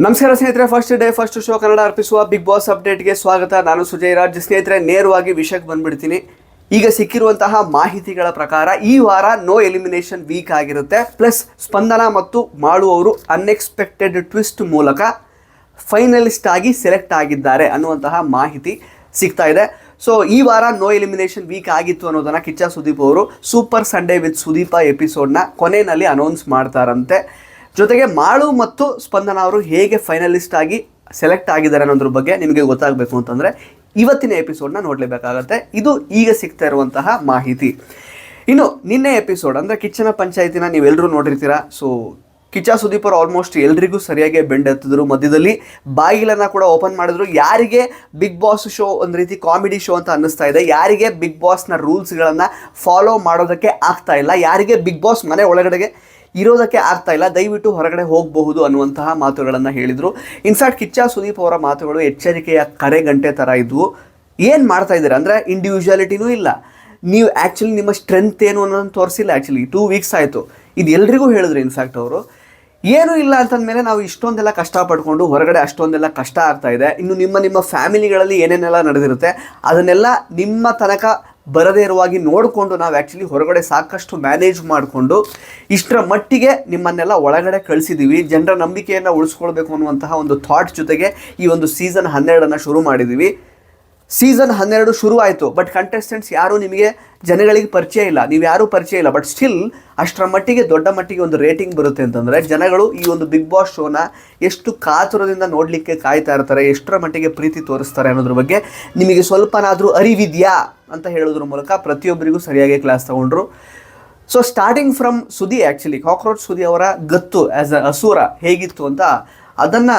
ನಮಸ್ಕಾರ ಸ್ನೇಹಿತರೆ first day first show Kannada ಅರ್ಪಿಸುವ ಬಿಗ್ ಬಾಸ್ ಅಪ್ಡೇಟ್ಗೆ ಸ್ವಾಗತ. ನಾನು ಸುಜಯ್ ರಾಜ್. ಸ್ನೇಹಿತರೆ, ನೇರವಾಗಿ ವಿಷಯಕ್ಕೆ ಬಂದ್ಬಿಡ್ತೀನಿ. ಈಗ ಸಿಕ್ಕಿರುವಂತಹ ಮಾಹಿತಿಗಳ ಪ್ರಕಾರ ಈ ವಾರ ನೋ ಎಲಿಮಿನೇಷನ್ ವೀಕ್ ಆಗಿರುತ್ತೆ. ಪ್ಲಸ್ ಸ್ಪಂದನ ಮತ್ತು ಮಾಡುವವರು ಅನ್ಎಕ್ಸ್ಪೆಕ್ಟೆಡ್ ಟ್ವಿಸ್ಟ್ ಮೂಲಕ ಫೈನಲಿಸ್ಟ್ ಆಗಿ ಸೆಲೆಕ್ಟ್ ಆಗಿದ್ದಾರೆ ಅನ್ನುವಂತಹ ಮಾಹಿತಿ ಸಿಗ್ತಾ ಇದೆ. ಸೊ ಈ ವಾರ ನೋ ಎಲಿಮಿನೇಷನ್ ವೀಕ್ ಆಗಿತ್ತು ಅನ್ನೋದನ್ನು ಕಿಚ್ಚ ಸುದೀಪ್ ಅವರು ಸೂಪರ್ ಸಂಡೇ ವಿತ್ ಸುದೀಪ ಎಪಿಸೋಡ್ನ ಕೊನೆಯಲ್ಲಿ ಅನೌನ್ಸ್ ಮಾಡ್ತಾರಂತೆ. ಜೊತೆಗೆ ಮಾಳು ಮತ್ತು ಸ್ಪಂದನ ಅವರು ಹೇಗೆ ಫೈನಲಿಸ್ಟ್ ಆಗಿ ಸೆಲೆಕ್ಟ್ ಆಗಿದ್ದಾರೆ ಅನ್ನೋದ್ರ ಬಗ್ಗೆ ನಿಮಗೆ ಗೊತ್ತಾಗಬೇಕು ಅಂತಂದರೆ ಇವತ್ತಿನ ಎಪಿಸೋಡ್ನ ನೋಡಲೇಬೇಕಾಗತ್ತೆ. ಇದು ಈಗ ಸಿಗ್ತಾ ಇರುವಂತಹ ಮಾಹಿತಿ. ಇನ್ನು ನಿನ್ನೆ ಎಪಿಸೋಡ್ ಅಂದರೆ ಕಿಚ್ಚನ ಪಂಚಾಯತಿನ ನೀವೆಲ್ಲರೂ ನೋಡಿರ್ತೀರ. ಸೊ ಕಿಚ್ಚ ಸುದೀಪ್ ಅವರು ಆಲ್ಮೋಸ್ಟ್ ಎಲ್ರಿಗೂ ಸರಿಯಾಗಿ ಬೆಂಡ್ ಎತ್ತಿದ್ರು. ಮಧ್ಯದಲ್ಲಿ ಬಾಗಿಲನ್ನು ಕೂಡ ಓಪನ್ ಮಾಡಿದ್ರು. ಯಾರಿಗೆ ಬಿಗ್ ಬಾಸ್ ಶೋ ಒಂದು ರೀತಿ ಕಾಮಿಡಿ ಶೋ ಅಂತ ಅನ್ನಿಸ್ತಾ ಇದೆ, ಯಾರಿಗೆ ಬಿಗ್ ಬಾಸ್ನ ರೂಲ್ಸ್ಗಳನ್ನು ಫಾಲೋ ಮಾಡೋದಕ್ಕೆ ಆಗ್ತಾ ಇಲ್ಲ, ಯಾರಿಗೆ ಬಿಗ್ ಬಾಸ್ ಮನೆ ಒಳಗಡೆಗೆ ಇರೋದಕ್ಕೆ ಆಗ್ತಾ ಇಲ್ಲ. ದಯವಿಟ್ಟು ಹೊರಗಡೆ ಹೋಗಬಹುದು ಅನ್ನುವಂತಹ ಮಾತುಗಳನ್ನು ಹೇಳಿದರು. ಇನ್ಫ್ಯಾಕ್ಟ್ ಕಿಚ್ಚ ಸುದೀಪ್ ಅವರ ಮಾತುಗಳು ಎಚ್ಚರಿಕೆಯ ಕರೆ ಗಂಟೆ ಥರ ಇದ್ವು. ಏನು ಮಾಡ್ತಾ ಇದ್ದೀರಾ? ಅಂದರೆ ಇಂಡಿವಿಜುವಾಲಿಟಿನೂ ಇಲ್ಲ. ನೀವು ಆ್ಯಕ್ಚುಲಿ ನಿಮ್ಮ ಸ್ಟ್ರೆಂತ್ ಏನು ಅನ್ನೋದನ್ನು ತೋರಿಸಿಲ್ಲ. ಆ್ಯಕ್ಚುಲಿ ಟೂ ವೀಕ್ಸ್ ಆಯಿತು. ಇದು ಎಲ್ರಿಗೂ ಹೇಳಿದ್ರು ಇನ್ಫ್ಯಾಕ್ಟ್ ಅವರು. ಏನೂ ಇಲ್ಲ ಅಂತಂದಮೇಲೆ ನಾವು ಇಷ್ಟೊಂದೆಲ್ಲ ಕಷ್ಟ ಪಡ್ಕೊಂಡು ಹೊರಗಡೆ ಅಷ್ಟೊಂದೆಲ್ಲ ಕಷ್ಟ ಆಗ್ತಾ ಇದೆ. ಇನ್ನು ನಿಮ್ಮ ನಿಮ್ಮ ಫ್ಯಾಮಿಲಿಗಳಲ್ಲಿ ಏನೇನೆಲ್ಲ ನಡೆದಿರುತ್ತೆ, ಅದನ್ನೆಲ್ಲ ನಿಮ್ಮ ತನಕ ಬರದೇ ಇರುವಾಗಿ ನೋಡಿಕೊಂಡು ನಾವು ಆ್ಯಕ್ಚುಲಿ ಹೊರಗಡೆ ಸಾಕಷ್ಟು ಮ್ಯಾನೇಜ್ ಮಾಡಿಕೊಂಡು ಇಷ್ಟರ ಮಟ್ಟಿಗೆ ನಿಮ್ಮನ್ನೆಲ್ಲ ಒಳಗಡೆ ಕಳಿಸಿದ್ದೀವಿ ಜನರ ನಂಬಿಕೆಯನ್ನು ಉಳಿಸ್ಕೊಳ್ಬೇಕು ಅನ್ನುವಂತಹ ಒಂದು ಥಾಟ್ ಜೊತೆಗೆ ಈ ಒಂದು ಸೀಸನ್ ಹನ್ನೆರಡನ್ನು ಶುರು ಮಾಡಿದ್ದೀವಿ ಸೀಸನ್ ಹನ್ನೆರಡು ಶುರು ಆಯಿತು ಬಟ್ ಕಂಟೆಸ್ಟೆಂಟ್ಸ್ ಯಾರೂ ನಿಮಗೆ ಜನಗಳಿಗೆ ಪರಿಚಯ ಇಲ್ಲ. ನೀವು ಯಾರೂ ಪರಿಚಯ ಇಲ್ಲ ಬಟ್ ಸ್ಟಿಲ್ ಅಷ್ಟರ ಮಟ್ಟಿಗೆ, ದೊಡ್ಡ ಮಟ್ಟಿಗೆ ಒಂದು ರೇಟಿಂಗ್ ಬರುತ್ತೆ ಅಂತಂದರೆ ಜನಗಳು ಈ ಒಂದು ಬಿಗ್ ಬಾಸ್ ಶೋನ ಎಷ್ಟು ಕಾತುರದಿಂದ ನೋಡಲಿಕ್ಕೆ ಕಾಯ್ತಾ ಇರ್ತಾರೆ, ಎಷ್ಟರ ಮಟ್ಟಿಗೆ ಪ್ರೀತಿ ತೋರಿಸ್ತಾರೆ ಅನ್ನೋದ್ರ ಬಗ್ಗೆ ನಿಮಗೆ ಸ್ವಲ್ಪನಾದರೂ ಅರಿವಿದೆಯಾ ಅಂತ ಹೇಳೋದ್ರ ಮೂಲಕ ಪ್ರತಿಯೊಬ್ಬರಿಗೂ ಸರಿಯಾಗಿ ಕ್ಲಾಸ್ ತಗೊಂಡ್ರು. So starting from Sudhi actually cockroach Sudhi ಅವರ ಗತ್ತು ಆ್ಯಸ್ ಅ ಅಸುರ ಹೇಗಿತ್ತು ಅಂತ ಅದನ್ನು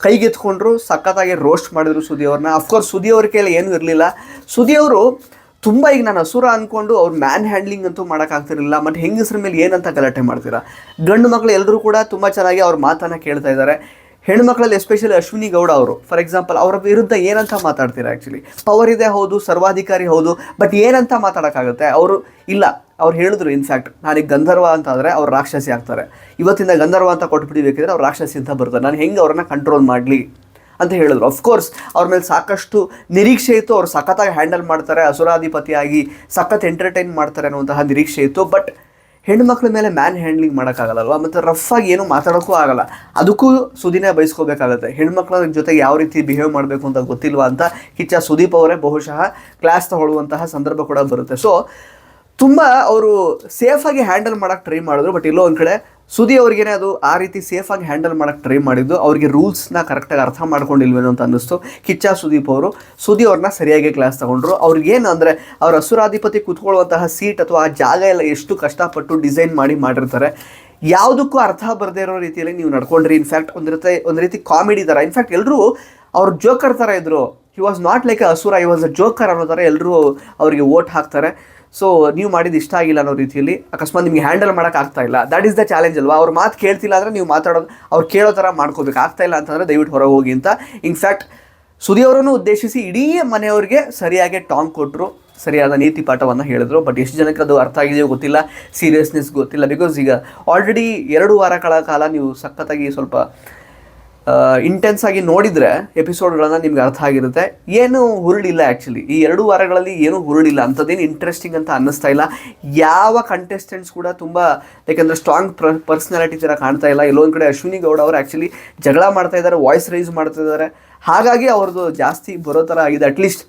ಕೈಗೆತ್ಕೊಂಡ್ರು, ಸಖತ್ತಾಗಿ ರೋಸ್ಟ್ ಮಾಡಿದ್ರು ಸುದಿ ಅವ್ರನ್ನ ಅಫ್ಕೋರ್ಸ್ ಸುದಿ ಅವ್ರ ಏನೂ ಇರಲಿಲ್ಲ. ಸುದಿ ಅವರು ತುಂಬ ಈಗ ನಾನು ಹಸುರ ಅಂದ್ಕೊಂಡು ಅವ್ರು ಮ್ಯಾನ್ ಹ್ಯಾಂಡ್ಲಿಂಗ್ ಅಂತೂ ಮಾಡೋಕ್ಕಾಗ್ತಿರಲಿಲ್ಲ ಮತ್ತು ಹೆಂಗಸ್ರ ಮೇಲೆ ಏನಂತ ಗಲಾಟೆ ಮಾಡ್ತೀರಾ? ಗಂಡು ಮಕ್ಕಳು ಎಲ್ಲರೂ ಕೂಡ ತುಂಬ ಚೆನ್ನಾಗಿ ಅವ್ರ ಮಾತನ್ನು ಕೇಳ್ತಾ ಇದ್ದಾರೆ ಹೆಣ್ಮಕ್ಳಲ್ಲಿ ಎಸ್ಪೆಷಲಿ ಅಶ್ವಿನಿ ಗೌಡ ಅವರು ಫಾರ್ ಎಕ್ಸಾಂಪಲ್ ಅವರ ವಿರುದ್ಧ ಏನಂತ ಮಾತಾಡ್ತೀರಾ ಆ್ಯಕ್ಚುಲಿ ಪವರ್ ಇದೆ ಹೌದು, ಸರ್ವಾಧಿಕಾರಿ ಹೌದು ಬಟ್ ಏನಂತ ಮಾತಾಡೋಕ್ಕಾಗುತ್ತೆ? ಅವರು ಇಲ್ಲ. ಅವ್ರು ಹೇಳಿದ್ರು ಇನ್ಫ್ಯಾಕ್ಟ್ ನಾನೀಗ ಗಂಧರ್ವ ಅಂತ ಆದರೆ ಅವ್ರು ರಾಕ್ಷಸಿ ಆಗ್ತಾರೆ. ಇವತ್ತಿಂದ ಗಂಧರ್ವ ಅಂತ ಕೊಟ್ಬಿಟ್ಟಿಬೇಕಿದ್ರೆ ಅವ್ರು ರಾಕ್ಷಸಿ ಅಂತ ಬರ್ತಾರೆ ನಾನು ಹೆಂಗೆ ಅವ್ರನ್ನ ಕಂಟ್ರೋಲ್ ಮಾಡಲಿ ಅಂತ ಹೇಳಿದ್ರು. ಅಫ್ಕೋರ್ಸ್ ಅವ್ರ ಮೇಲೆ ಸಾಕಷ್ಟು ನಿರೀಕ್ಷೆ ಇತ್ತು. ಅವ್ರು ಸಖತ್ತಾಗಿ ಹ್ಯಾಂಡಲ್ ಮಾಡ್ತಾರೆ, ಅಸುರಾಧಿಪತಿಯಾಗಿ ಸಖತ್ ಎಂಟರ್ಟೈನ್ ಮಾಡ್ತಾರೆ ಅನ್ನುವಂತಹ ನಿರೀಕ್ಷೆ ಇತ್ತು. ಬಟ್ ಹೆಣ್ಮಕ್ಳ ಮೇಲೆ ಮ್ಯಾನ್ ಹ್ಯಾಂಡ್ಲಿಂಗ್ ಮಾಡೋಕ್ಕಾಗಲ್ಲವಾ ಮತ್ತು ರಫ್ ಆಗಿ ಏನು ಮಾತಾಡೋಕ್ಕೂ ಆಗಲ್ಲ. ಅದಕ್ಕೂ ಸುದಿನೇ ಬಯಸ್ಕೋಬೇಕಾಗುತ್ತೆ. ಹೆಣ್ಮಕ್ಳ ಜೊತೆಗೆ ಯಾವ ರೀತಿ ಬಿಹೇವ್ ಮಾಡಬೇಕು ಅಂತ ಗೊತ್ತಿಲ್ವಾ ಅಂತ ಕಿಚ್ಚ ಸುದೀಪ್ ಅವರೇ ಬಹುಶಃ ಕ್ಲಾಸ್ ತಗೊಳ್ಳುವಂತಹ ಸಂದರ್ಭ ಕೂಡ ಬರುತ್ತೆ. ಸೊ ತುಂಬ ಅವರು ಸೇಫಾಗಿ ಹ್ಯಾಂಡಲ್ ಮಾಡೋಕ್ಕೆ ಟ್ರೈ ಮಾಡಿದ್ರು ಬಟ್ ಇಲ್ಲೋ ಒಂದು ಕಡೆ ಸುದಿ ಅವ್ರಿಗೇನೆ ಅದು ಆ ರೀತಿ ಸೇಫಾಗಿ ಹ್ಯಾಂಡಲ್ ಮಾಡೋಕ್ಕೆ ಟ್ರೈ ಮಾಡಿದ್ದು, ಅವರಿಗೆ ರೂಲ್ಸ್ನ ಕರೆಕ್ಟಾಗಿ ಅರ್ಥ ಮಾಡ್ಕೊಂಡಿಲ್ವೇನೋ ಅಂತ ಅನ್ನಿಸ್ತು. ಕಿಚ್ಚ ಸುದೀಪ್ ಅವರು, ಸುದಿ ಅವ್ರನ್ನ ಸರಿಯಾಗಿ ಕ್ಲಾಸ್ ತಗೊಂಡ್ರು. ಅವ್ರಿಗೇನು ಅಂದರೆ ಅವ್ರ ಹಸುರಾಧಿಪತಿ ಕೂತ್ಕೊಳ್ಳುವಂತಹ ಸೀಟ್ ಅಥವಾ ಆ ಜಾಗ ಎಲ್ಲ ಎಷ್ಟು ಕಷ್ಟಪಟ್ಟು ಡಿಸೈನ್ ಮಾಡಿ ಮಾಡಿರ್ತಾರೆ, ಯಾವುದಕ್ಕೂ ಅರ್ಥ ಬರದೇ ಇರೋ ರೀತಿಯಲ್ಲಿ ನೀವು ನಡ್ಕೊಂಡ್ರಿ. ಇನ್ಫ್ಯಾಕ್ಟ್ ಒಂದು ರೀತಿ ಒಂದು ರೀತಿ ಕಾಮಿಡಿ ಥರ ಇನ್ಫ್ಯಾಕ್ಟ್ ಎಲ್ಲರೂ ಅವ್ರು ಜೋಕರ್ ಥರ ಇದ್ದರು ಹಿ ವಾಸ್ ನಾಟ್ ಲೈಕ್ ಅಸುರ ಹಿ ವಾಸ್ ಅ ಜೋಕರ್ ಅನ್ನೋ ಥರ ಎಲ್ಲರೂ ಅವರಿಗೆ ಓಟ್ ಹಾಕ್ತಾರೆ. ಸೊ ನೀವು ಮಾಡಿದ್ದು ಇಷ್ಟ ಆಗಿಲ್ಲ ಅನ್ನೋ ರೀತಿಯಲ್ಲಿ ಅಕಸ್ಮಾತ್ ನಿಮಗೆ ಹ್ಯಾಂಡಲ್ ಮಾಡೋಕೆ ಆಗ್ತಾ ಇಲ್ಲ. ದಟ್ ಈಸ್ ದ ಚಾಲೆಂಜ್ ಅಲ್ವಾ? ಅವ್ರ ಮಾತು ಕೇಳ್ತಿಲ್ಲ ಅಂದರೆ ನೀವು ಮಾತಾಡೋದು ಅವ್ರು ಕೇಳೋ ಥರ ಮಾಡ್ಕೋಬೇಕು. ಆಗ್ತಾ ಇಲ್ಲ ಅಂತಂದರೆ ದಯವಿಟ್ಟು ಹೊರಗೆ ಹೋಗಿ ಅಂತ. ಇನ್ಫ್ಯಾಕ್ಟ್ ಸುದಿಯವರನ್ನು ಉದ್ದೇಶಿಸಿ ಇಡೀ ಮನೆಯವರಿಗೆ ಸರಿಯಾಗಿ ಟಾಂಗ್ ಕೊಟ್ಟರು ಸರಿಯಾದ ನೀತಿ ಪಾಠವನ್ನು ಹೇಳಿದ್ರು. ಬಟ್ ಎಷ್ಟು ಜನಕ್ಕೆ ಅದು ಅರ್ಥ ಆಗಿದೆಯೋ ಗೊತ್ತಿಲ್ಲ ಸೀರಿಯಸ್ನೆಸ್ ಗೊತ್ತಿಲ್ಲ. ಬಿಕಾಸ್ ಈಗ ಆಲ್ರೆಡಿ ಎರಡು ವಾರಗಳ ಕಾಲ ನೀವು ಸಖತ್ತಾಗಿ ಸ್ವಲ್ಪ ಇಂಟೆನ್ಸ್ ಆಗಿ ನೋಡಿದರೆ ಎಪಿಸೋಡ್ಗಳನ್ನು ನಿಮ್ಗೆ ಅರ್ಥ ಆಗಿರುತ್ತೆ. ಏನು ಹುರುಳಿಲ್ಲ ಆ್ಯಕ್ಚುಲಿ ಈ ಎರಡು ವಾರಗಳಲ್ಲಿ ಏನೂ ಹುರುಳಿಲ್ಲ. ಅಂಥದ್ದೇನು ಇಂಟ್ರೆಸ್ಟಿಂಗ್ ಅಂತ ಅನ್ನಿಸ್ತಾ ಇಲ್ಲ. ಯಾವ ಕಂಟೆಸ್ಟೆಂಟ್ಸ್ ಕೂಡ ತುಂಬ, ಯಾಕೆಂದರೆ ಸ್ಟ್ರಾಂಗ್ ಪ್ರ ಪರ್ಸ್ನಾಲಿಟಿ ಥರ ಕಾಣ್ತಾ ಇಲ್ಲ. ಎಲ್ಲೊಂದು ಕಡೆ ಅಶ್ವಿನಿ ಗೌಡ ಅವರು ಆ್ಯಕ್ಚುಲಿ ಜಗಳ ಮಾಡ್ತಾ ಇದ್ದಾರೆ ವಾಯ್ಸ್ ರೈಸ್ ಮಾಡ್ತಾ ಇದ್ದಾರೆ. ಹಾಗಾಗಿ ಅವ್ರದ್ದು ಜಾಸ್ತಿ ಬರೋ ಥರ ಆಗಿದೆ. ಅಟ್ಲೀಸ್ಟ್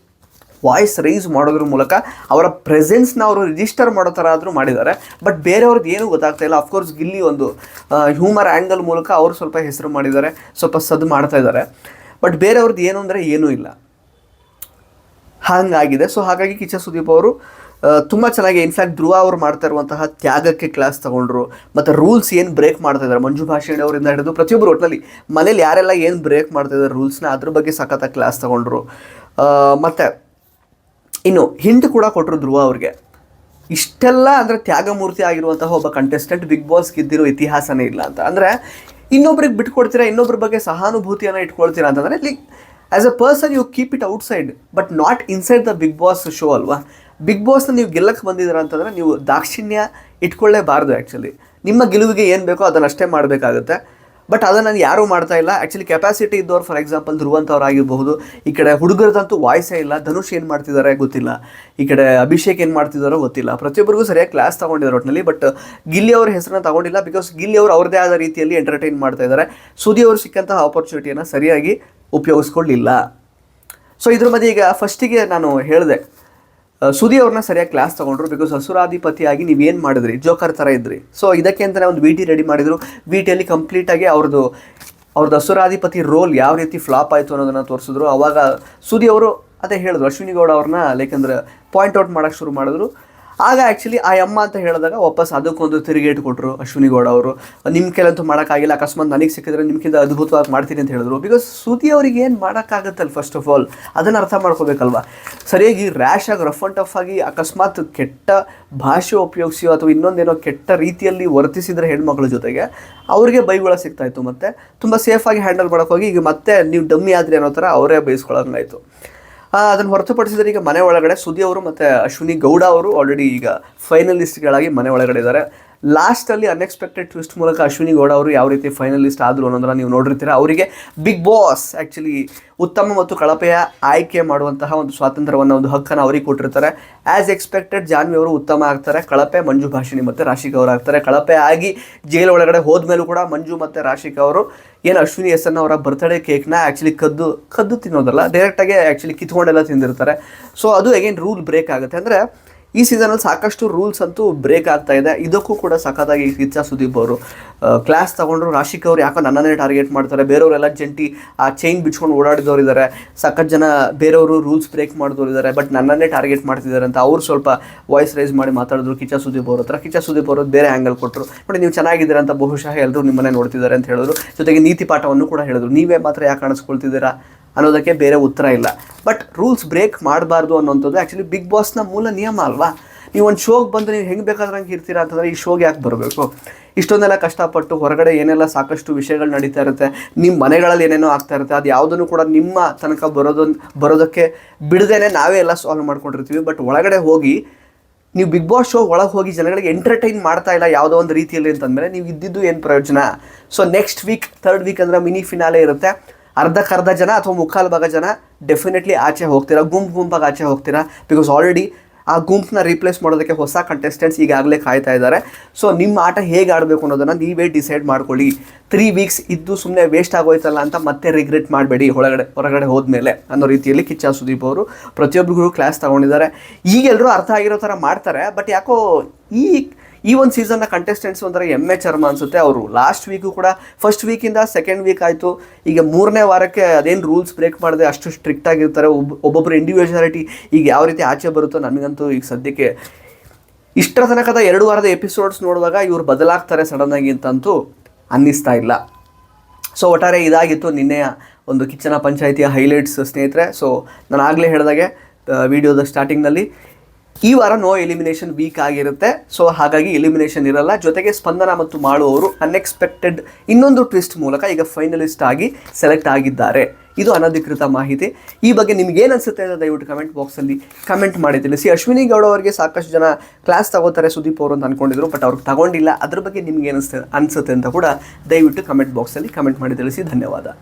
ವಾಯ್ಸ್ ರೈಸ್ ಮಾಡೋದ್ರ ಮೂಲಕ ಅವರ ಪ್ರೆಸೆನ್ಸ್ನ ಅವರು ರಿಜಿಸ್ಟರ್ ಮಾಡೋ ಥರ ಆದರೂ ಮಾಡಿದ್ದಾರೆ. ಬಟ್ ಬೇರೆಯವ್ರದ್ದು ಏನೂ ಗೊತ್ತಾಗ್ತಾ ಇಲ್ಲ. ಅಫ್ಕೋರ್ಸ್ ಗಿಲ್ಲಿ ಒಂದು ಹ್ಯೂಮರ್ ಆ್ಯಂಗಲ್ ಮೂಲಕ ಅವರು ಸ್ವಲ್ಪ ಹೆಸರು ಮಾಡಿದ್ದಾರೆ. ಸ್ವಲ್ಪ ಸದ್ದು ಮಾಡ್ತಾ ಇದ್ದಾರೆ. ಬಟ್ ಬೇರೆಯವ್ರದ್ದು ಏನು ಅಂದರೆ ಏನೂ ಇಲ್ಲ. ಹಾಗಾಗಿದೆ. ಸೊ ಹಾಗಾಗಿ ಕಿಚ್ಚ ಸುದೀಪ್ ಅವರು ತುಂಬ ಚೆನ್ನಾಗಿ ಇನ್ಫ್ಯಾಕ್ಟ್ ಧ್ರುವ ಅವರು ಮಾಡ್ತಾ ಇರುವಂತಹ ತ್ಯಾಗಕ್ಕೆ ಕ್ಲಾಸ್ ತಗೊಂಡ್ರು. ಮತ್ತು ರೂಲ್ಸ್ ಏನು ಬ್ರೇಕ್ ಮಾಡ್ತಾ ಇದ್ದಾರೆ. ಮಂಜು ಭಾಷಣಿ ಅವರಿಂದ ಹಿಡಿದು ಪ್ರತಿಯೊಬ್ಬರು ಒಟ್ಟಿನಲ್ಲಿ ಮನೇಲಿ ಯಾರೆಲ್ಲ ಏನು ಬ್ರೇಕ್ ಮಾಡ್ತಾ ಇದ್ದಾರೆ ರೂಲ್ಸ್ನ ಅದ್ರ ಬಗ್ಗೆ ಸಖತ್ತಾಗಿ ಕ್ಲಾಸ್ ತಗೊಂಡ್ರು. ಮತ್ತು ಇನ್ನು ಹಿಂಟ್ ಕೂಡ ಕೊಟ್ಟರು ಧ್ರುವ ಅವ್ರಿಗೆ. ಇಷ್ಟೆಲ್ಲ ಅಂದರೆ ತ್ಯಾಗಮೂರ್ತಿ ಆಗಿರುವಂತಹ ಒಬ್ಬ ಕಂಟೆಸ್ಟೆಂಟ್ ಬಿಗ್ ಬಾಸ್ ಗೆದ್ದಿರೋ ಇತಿಹಾಸನೇ ಇಲ್ಲ ಅಂತ. ಅಂದರೆ ಇನ್ನೊಬ್ರಿಗೆ ಬಿಟ್ಕೊಡ್ತೀರಾ, ಇನ್ನೊಬ್ರ ಬಗ್ಗೆ ಸಹಾನುಭೂತಿಯನ್ನು ಇಟ್ಕೊಳ್ತೀರಾ ಅಂತಂದರೆ like as a person you keep it outside but not inside the Bigg Boss show ಅಲ್ವಾ? ಬಿಗ್ ಬಾಸ್ನ ನೀವು ಗೆಲ್ಲಕ್ಕೆ ಬಂದಿದ್ದೀರಾ ಅಂತಂದರೆ, ನೀವು ದಾಕ್ಷಿಣ್ಯ ಇಟ್ಕೊಳ್ಳೇಬಾರ್ದು ಆ್ಯಕ್ಚುಲಿ ನಿಮ್ಮ ಗೆಲುವಿಗೆ ಏನು ಬೇಕೋ ಅದನ್ನು ಅಷ್ಟೇ ಮಾಡಬೇಕಾಗುತ್ತೆ. ಬಟ್ ಅದನ್ನು ಯಾರೂ ಮಾಡ್ತಾ ಇಲ್ಲ. ಆ್ಯಕ್ಚುಲಿ ಕೆಪಾಸಿಟಿ ಇದ್ದವ್ರು ಫಾರ್ ಎಕ್ಸಾಂಪಲ್ ಧ್ರುವಂತ್ ಅವ್ರು ಆಗಿರಬಹುದು ಈ ಕಡೆ ಹುಡುಗರದಂತೂ ವಾಯ್ಸೇ ಇಲ್ಲ. ಧನುಷ್ ಏನು ಮಾಡ್ತಿದ್ದಾರೆ ಗೊತ್ತಿಲ್ಲ. ಈ ಕಡೆ ಅಭಿಷೇಕ್ ಏನು ಮಾಡ್ತಿದ್ದಾರೋ ಗೊತ್ತಿಲ್ಲ. ಪ್ರತಿಯೊಬ್ಬರಿಗೂ ಸರಿಯಾಗಿ ಕ್ಲಾಸ್ ತೊಗೊಂಡಿದ್ದಾರೆ ಒಟ್ಟಿನಲ್ಲಿ ಬಟ್ ಗಿಲ್ಲಿ ಅವ್ರ ಹೆಸರನ್ನ ತಗೊಂಡಿಲ್ಲ ಬಿಕಾಸ್ ಗಿಲ್ಲಿ ಅವರು ಅವ್ರದೇ ಆದ ರೀತಿಯಲ್ಲಿ ಎಂಟರ್ಟೈನ್ ಮಾಡ್ತಾ ಇದ್ದಾರೆ ಸುದಿ ಅವರು ಸಿಕ್ಕಂತಹ ಆಪರ್ಚುನಿಟಿಯನ್ನು ಸರಿಯಾಗಿ ಉಪಯೋಗಿಸ್ಕೊಳ್ಳಿಲ್ಲ. ಸೊ ಇದ್ರ ಮಧ್ಯೆ ಈಗ ಫಸ್ಟಿಗೆ ನಾನು ಹೇಳಿದೆ ಸುದಿ ಅವ್ರನ್ನ ಸರಿಯಾಗಿ ಕ್ಲಾಸ್ ತಗೊಂಡ್ರು ಬಿಕಾಸ್ ಹಸುರಾಧಿಪತಿಯಾಗಿ ನೀವೇನು ಮಾಡಿದ್ರಿ? ಜೋಕರ್ ಥರ ಇದ್ರಿ. ಸೊ ಇದಕ್ಕೆ ಅಂತಲೇ ಒಂದು ವಿ ಟಿ ರೆಡಿ ಮಾಡಿದ್ರು. ವಿ ಟಿಯಲ್ಲಿ ಕಂಪ್ಲೀಟಾಗಿ ಅವ್ರದ್ದು ಅವ್ರದ್ದು ಹಸುರಾಧಿಪತಿ ರೋಲ್ ಯಾವ ರೀತಿ ಫ್ಲಾಪ್ ಆಯಿತು ಅನ್ನೋದನ್ನು ತೋರಿಸಿದ್ರು. ಅವಾಗ ಸುದಿ ಅವರು, ಅದೇ ಹೇಳಿದ್ರು, ಅಶ್ವಿನಿ ಗೌಡ ಅವ್ರನ್ನ ಲೈಕಂದ್ರೆ ಪಾಯಿಂಟ್ ಔಟ್ ಮಾಡೋಕ್ಕೆ ಶುರು ಮಾಡಿದ್ರು. ಆಗ ಆ್ಯಕ್ಚುಲಿ ಆ ಅಮ್ಮ ಅಂತ ಹೇಳಿದಾಗ ವಾಪಸ್ ಅದಕ್ಕೊಂದು ತಿರುಗೇಟು ಕೊಟ್ಟರು ಅಶ್ವಿನಿ ಗೌಡ ಅವರು. ನಿಮ್ಮ ಕೆಲಂತೂ ಮಾಡೋಕ್ಕಾಗಿಲ್ಲ ಅಕಸ್ಮಾತ್ ನನಗೆ ಸಿಕ್ಕಿದ್ರೆ ನಿಮ್ಗಿಂತ ಅದ್ಭುತವಾಗಿ ಮಾಡ್ತೀನಿ ಅಂತ ಹೇಳಿದ್ರು. ಬಿಕಾಸ್ ಸುದಿ ಅವ್ರಿಗೆ ಏನು ಮಾಡೋಕ್ಕಾಗತ್ತಲ್ಲ ಫಸ್ಟ್ ಆಫ್ ಆಲ್ ಅದನ್ನು ಅರ್ಥ ಮಾಡ್ಕೋಬೇಕಲ್ವ? ಸರಿಯಾಗಿ ರ್ಯಾಶ್ ಆಗಿ ರಫ್ ಅಂಡ್ ಟಫ್ ಆಗಿ, ಅಕಸ್ಮಾತ್ ಕೆಟ್ಟ ಭಾಷೆ ಉಪಯೋಗಿಸಿಯೋ ಅಥವಾ ಇನ್ನೊಂದೇನೋ ಕೆಟ್ಟ ರೀತಿಯಲ್ಲಿ ವರ್ತಿಸಿದ್ರೆ ಹೆಣ್ಮಕ್ಳ ಜೊತೆಗೆ ಅವ್ರಿಗೆ ಬೈಗುಳ ಸಿಗ್ತಾ ಇತ್ತು ಮತ್ತೆ. ತುಂಬ ಸೇಫಾಗಿ ಹ್ಯಾಂಡಲ್ ಮಾಡೋಕ್ಕೋಗಿ ಈಗ ಮತ್ತೆ ನೀವು ಡಮ್ಮಿ ಆದರೆ ಅನ್ನೋ ಥರ ಅವರೇ ಬೈಸ್ಕೊಳ್ಳೋಂಗಾಯ್ತು ಅದನ್ನು ಹೊರತುಪಡಿಸಿದರೆ ಈಗ ಮನೆ ಒಳಗಡೆ ಸುದಿ ಅವರು ಮತ್ತು ಅಶ್ವಿನಿ ಗೌಡ ಅವರು ಆಲ್ರೆಡಿ ಈಗ ಫೈನಲಿಸ್ಟ್ಗಳಾಗಿ ಮನೆ ಒಳಗಡೆ ಇದ್ದಾರೆ. ಲಾಸ್ಟಲ್ಲಿ ಅನ್ಎಕ್ಸ್ಪೆಕ್ಟೆಡ್ ಟ್ವಿಸ್ಟ್ ಮೂಲಕ ಅಶ್ವಿನಿ ಗೌಡ ಅವರು ಯಾವ ರೀತಿ ಫೈನಲಿಸ್ಟ್ ಆದರು ಅನ್ನೋದನ್ನ ನೀವು ನೋಡಿರ್ತೀರ? ಅವರಿಗೆ ಬಿಗ್ ಬಾಸ್ ಆ್ಯಕ್ಚುಲಿ ಉತ್ತಮ ಮತ್ತು ಕಳಪೆಯ ಆಯ್ಕೆ ಮಾಡುವಂತಹ ಒಂದು ಸ್ವಾತಂತ್ರ್ಯವನ್ನು, ಒಂದು ಹಕ್ಕನ್ನು ಅವರಿಗೆ ಕೊಟ್ಟಿರ್ತಾರೆ. ಆ್ಯಸ್ ಎಕ್ಸ್ಪೆಕ್ಟೆಡ್ ಜಾನ್ವಿ ಅವರು ಉತ್ತಮ ಆಗ್ತಾರೆ. ಕಳಪೆ ಮಂಜು ಭಾಷಿಣಿ ಮತ್ತು ರಾಶಿಕಾ ಅವರು ಆಗ್ತಾರೆ. ಕಳಪೆ ಆಗಿ ಜೈಲ್ ಒಳಗಡೆ ಹೋದ್ಮೇಲೂ ಕೂಡ ಮಂಜು ಮತ್ತು ರಾಶಿಕಾ ಅವರು ಏನು ಅಶ್ವಿನಿ ಎಸ್ ಅನ್ನ ಅವರ ಬರ್ತ್ಡೇ ಕೇಕ್ನ ಆ್ಯಕ್ಚುಲಿ ಕದ್ದು ಕದ್ದು ತಿನ್ನೋದಲ್ಲ ಡೈರೆಕ್ಟಾಗಿ ಆ್ಯಕ್ಚುಲಿ ಕಿತ್ಕೊಂಡೆಲ್ಲ ತಿಂದಿರ್ತಾರೆ. ಸೊ ಅದು ಅಗೇನ್ ರೂಲ್ ಬ್ರೇಕ್ ಆಗುತ್ತೆ. ಅಂದರೆ ಈ ಸೀಸನಲ್ಲಿ ಸಾಕಷ್ಟು ರೂಲ್ಸ್ ಅಂತೂ ಬ್ರೇಕ್ ಆಗ್ತಾ ಇದೆ. ಇದಕ್ಕೂ ಕೂಡ ಸಖತ್ತಾಗಿ ಕಿಚ್ಚ ಸುದೀಪ್ ಅವರು ಕ್ಲಾಸ್ ತಗೊಂಡ್ರು. ರಾಶಿಕ್ ಅವ್ರು ಯಾಕೋ ನನ್ನನ್ನೇ ಟಾರ್ಗೆಟ್ ಮಾಡ್ತಾರೆ. ಬೇರೆಯವರೆಲ್ಲ ಜಂಟಿ, ಆ ಚೈನ್ ಬಿಚ್ಕೊಂಡು ಓಡಾಡಿದವ್ರು ಇದ್ದಾರೆ ಸಖತ್ ಜನ ಬೇರೆಯವರು ರೂಲ್ಸ್ ಬ್ರೇಕ್ ಮಾಡಿದವ್ರು ಇದ್ದಾರೆ ಬಟ್ ನನ್ನನ್ನೇ ಟಾರ್ಗೆಟ್ ಮಾಡ್ತಿದ್ದಾರೆ ಅಂತ ಅವ್ರು ಸ್ವಲ್ಪ ವಾಯ್ಸ್ ರೈಸ್ ಮಾಡಿ ಮಾತಾಡಿದ್ರು ಕಿಚ್ಚ ಸುದೀಪ್ ಅವ್ರ ಹತ್ರ. ಕಿಚ್ಚ ಸುದೀಪ್ ಅವರು ಬೇರೆ ಆ್ಯಂಗಲ್ ಕೊಟ್ಟರು ನೋಡಿ, ನೀವು ಚೆನ್ನಾಗಿದ್ದೀರಾ ಅಂತ ಬಹುಶಃ ಎಲ್ಲರೂ ನಿಮ್ಮನ್ನೇ ನೋಡ್ತಿದ್ದಾರೆ ಅಂತ ಹೇಳಿದ್ರು. ಜೊತೆಗೆ ನೀತಿ ಪಾಠವನ್ನು ಕೂಡ ಹೇಳಿದ್ರು. ನೀವೇ ಮಾತ್ರ ಯಾಕೆ ಕಾಣಿಸ್ಕೊಳ್ತಿದ್ದೀರಾ? ಅನ್ನೋದಕ್ಕೆ ಬೇರೆ ಉತ್ತರ ಇಲ್ಲ. ಬಟ್ ರೂಲ್ಸ್ ಬ್ರೇಕ್ ಮಾಡಬಾರ್ದು ಅನ್ನೋಂಥದ್ದು ಆ್ಯಕ್ಚುಲಿ ಬಿಗ್ ಬಾಸ್ನ ಮೂಲ ನಿಯಮ ಅಲ್ವಾ? ನೀವು ಒಂದು ಶೋಗೆ ಬಂದು ನೀವು ಹೆಂಗೆ ಬೇಕಾದ್ರೆ ಹಂಗೆ ಇರ್ತೀರಾ ಅಂತಂದರೆ ಈ ಶೋಗೆ ಯಾಕೆ ಬರಬೇಕು? ಇಷ್ಟೊಂದೆಲ್ಲ ಕಷ್ಟಪಟ್ಟು ಹೊರಗಡೆ ಏನೆಲ್ಲ ಸಾಕಷ್ಟು ವಿಷಯಗಳು ನಡೀತಾ ಇರುತ್ತೆ ನಿಮ್ಮ ಮನೆಗಳಲ್ಲಿ ಏನೇನೋ ಆಗ್ತಾ ಇರುತ್ತೆ, ಅದು ಯಾವುದನ್ನು ಕೂಡ ನಿಮ್ಮ ತನಕ ಬರೋದೊಂದು ಬರೋದಕ್ಕೆ ಬಿಡದೇನೆ ನಾವೇ ಎಲ್ಲ ಸಾಲ್ವ್ ಮಾಡ್ಕೊಂಡಿರ್ತೀವಿ. ಬಟ್ ಒಳಗಡೆ ಹೋಗಿ, ನೀವು ಬಿಗ್ ಬಾಸ್ ಶೋ ಒಳಗೆ ಹೋಗಿ ಜನಗಳಿಗೆ ಎಂಟರ್ಟೈನ್ ಮಾಡ್ತಾ ಇಲ್ಲ ಯಾವುದೋ ಒಂದು ರೀತಿಯಲ್ಲಿ ಅಂತಂದಮೇಲೆ ನೀವು ಇದ್ದಿದ್ದು ಏನು ಪ್ರಯೋಜನ? So next week third week ಅಂದರೆ ಮಿನಿ ಫಿನಾಲೆ ಇರುತ್ತೆ. ಅರ್ಧಕ್ಕರ್ಧ ಜನ ಅಥವಾ ಮುಕ್ಕಾಲು ಭಾಗ ಜನ ಡೆಫಿನೆಟ್ಲಿ ಆಚೆ ಹೋಗ್ತೀರಾ, ಗುಂಪು ಗುಂಪಾಗಿ ಆಚೆ ಹೋಗ್ತೀರಾ? ಬಿಕಾಸ್ ಆಲ್ರೆಡಿ ಆ ಗುಂಪನ್ನ ರೀಪ್ಲೇಸ್ ಮಾಡೋದಕ್ಕೆ ಹೊಸ ಕಂಟೆಸ್ಟೆಂಟ್ಸ್ ಈಗಾಗಲೇ ಕಾಯ್ತಾ ಇದ್ದಾರೆ. ಸೊ ನಿಮ್ಮ ಆಟ ಹೇಗೆ ಆಡಬೇಕು ಅನ್ನೋದನ್ನು ನೀವೇ ಡಿಸೈಡ್ ಮಾಡ್ಕೊಳ್ಳಿ. ತ್ರೀ ವೀಕ್ಸ್ ಇದ್ದು ಸುಮ್ಮನೆ ವೇಸ್ಟ್ ಆಗೋಯ್ತಲ್ಲ ಅಂತ ಮತ್ತೆ ರಿಗ್ರೆಟ್ ಮಾಡಬೇಡಿ ಹೊರಗಡೆ ಹೊರಗಡೆ ಹೋದ್ಮೇಲೆ ಅನ್ನೋ ರೀತಿಯಲ್ಲಿ ಕಿಚ್ಚ ಸುದೀಪ್ ಅವರು ಪ್ರತಿಯೊಬ್ಬರಿಗೂ ಕ್ಲಾಸ್ ತಗೊಂಡಿದ್ದಾರೆ. ಈಗೆಲ್ಲರೂ ಅರ್ಥ ಆಗಿರೋ ಥರ ಮಾಡ್ತಾರೆ ಬಟ್ ಯಾಕೋ ಈ ಈ ಒಂದು ಸೀಸನ್ನ ಕಂಟೆಸ್ಟೆಂಟ್ಸ್ ಒಂಥರ ಎಮ್ಮೆ ಚರ್ಮ ಅನಿಸುತ್ತೆ ಅವರು. ಲಾಸ್ಟ್ ವೀಕು ಕೂಡ ಫಸ್ಟ್ ವೀಕಿಂದ ಸೆಕೆಂಡ್ ವೀಕ್ ಆಯಿತು. ಈಗ ಮೂರನೇ ವಾರಕ್ಕೆ ಅದೇನು ರೂಲ್ಸ್ ಬ್ರೇಕ್ ಮಾಡಿದೆ ಅಷ್ಟು ಸ್ಟ್ರಿಕ್ಟ್ ಆಗಿರ್ತಾರೆ. ಒಬ್ಬ ಒಬ್ಬೊಬ್ಬರು ಇಂಡಿವಿಜುವಾಲಿಟಿ ಈಗ ಯಾವ ರೀತಿ ಆಚೆ ಬರುತ್ತೋ ನನಗಂತೂ ಈಗ ಸದ್ಯಕ್ಕೆ ಇಷ್ಟರ ತನಕದ ಎರಡು ವಾರದ ಎಪಿಸೋಡ್ಸ್ ನೋಡುವಾಗ ಇವರು ಬದಲಾಗ್ತಾರೆ ಸಡನ್ನಾಗಿ ಅಂತಂತೂ ಅನ್ನಿಸ್ತಾ ಇಲ್ಲ. ಸೊ ಒಟ್ಟಾರೆ ಇದಾಗಿತ್ತು ನಿನ್ನೆಯ ಒಂದು ಕಿಚ್ಚನ ಪಂಚಾಯಿತಿಯ ಹೈಲೈಟ್ಸ್ ಸ್ನೇಹಿತರೆ. ಸೊ ನಾನು ಆಗಲೇ ಹೇಳಿದಾಗೆ ವಿಡಿಯೋದ ಸ್ಟಾರ್ಟಿಂಗ್ನಲ್ಲಿ ಈ ವಾರ ನೋ ಎಲಿಮಿನೇಷನ್ ವೀಕ್ ಆಗಿರುತ್ತೆ. ಸೊ ಹಾಗಾಗಿ ಎಲಿಮಿನೇಷನ್ ಇರಲ್ಲ. ಜೊತೆಗೆ ಸ್ಪಂದನ ಮತ್ತು ಮಾಳು ಅವರು ಅನ್ಎಕ್ಸ್ಪೆಕ್ಟೆಡ್ ಇನ್ನೊಂದು ಟ್ವಿಸ್ಟ್ ಮೂಲಕ ಈಗ ಫೈನಲಿಸ್ಟ್ ಆಗಿ ಸೆಲೆಕ್ಟ್ ಆಗಿದ್ದಾರೆ. ಇದು ಅನಧಿಕೃತ ಮಾಹಿತಿ. ಈ ಬಗ್ಗೆ ನಿಮ್ಗೆ ಏನು ಅನ್ಸುತ್ತೆ ಅಂತ ದಯವಿಟ್ಟು ಕಮೆಂಟ್ ಬಾಕ್ಸಲ್ಲಿ ಕಮೆಂಟ್ ಮಾಡಿ ತಿಳಿಸಿ. ಅಶ್ವಿನಿ ಗೌಡ ಅವರಿಗೆ ಸಾಕಷ್ಟು ಜನ ಕ್ಲಾಸ್ ತಗೋತಾರೆ ಸುದೀಪ್ ಅವರು ಅಂತ ಅನ್ಕೊಂಡಿದ್ರು ಬಟ್ ಅವ್ರಿಗೆ ತಗೊಂಡಿಲ್ಲ. ಅದ್ರ ಬಗ್ಗೆ ನಿಮ್ಗೆ ಏನಿಸ್ತದೆ ಅನಿಸುತ್ತೆ ಅಂತ ಕೂಡ ದಯವಿಟ್ಟು ಕಮೆಂಟ್ ಬಾಕ್ಸಲ್ಲಿ ಕಮೆಂಟ್ ಮಾಡಿ ತಿಳಿಸಿ. ಧನ್ಯವಾದ.